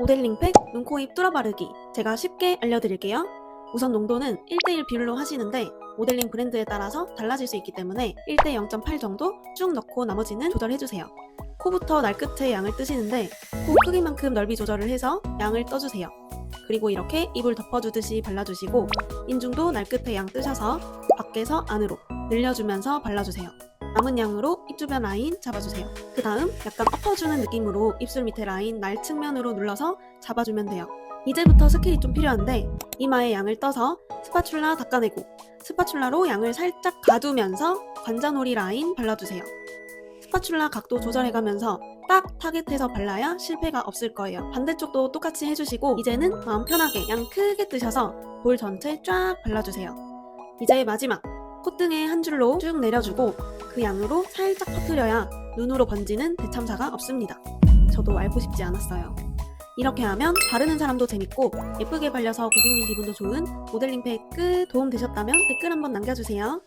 모델링팩 눈, 코, 입 뚫어 바르기 제가 쉽게 알려드릴게요. 우선 농도는 1대1 비율로 하시는데 모델링 브랜드에 따라서 달라질 수 있기 때문에 1대 0.8 정도 쭉 넣고 나머지는 조절해주세요. 코부터 날 끝에 양을 뜨시는데 코 크기만큼 넓이 조절을 해서 양을 떠주세요. 그리고 이렇게 입을 덮어주듯이 발라주시고 인중도 날 끝에 양 뜨셔서 밖에서 안으로 늘려주면서 발라주세요. 남은 양으로 입 주변 라인 잡아주세요. 그 다음 약간 엎어주는 느낌으로 입술 밑에 라인 날 측면으로 눌러서 잡아주면 돼요. 이제부터 스킬이 좀 필요한데 이마에 양을 떠서 스파츌라 닦아내고 스파츌라로 양을 살짝 가두면서 관자놀이 라인 발라주세요. 스파츌라 각도 조절해가면서 딱 타겟해서 발라야 실패가 없을 거예요. 반대쪽도 똑같이 해주시고 이제는 마음 편하게 양 크게 뜨셔서 볼 전체 쫙 발라주세요. 이제 마지막 콧등에 한 줄로 쭉 내려주고 그 양으로 살짝 퍼뜨려야 눈으로 번지는 대참사가 없습니다. 저도 알고 싶지 않았어요. 이렇게 하면 바르는 사람도 재밌고 예쁘게 발려서 고객님 기분도 좋은 모델링 팩 끝 도움 되셨다면 댓글 한번 남겨주세요.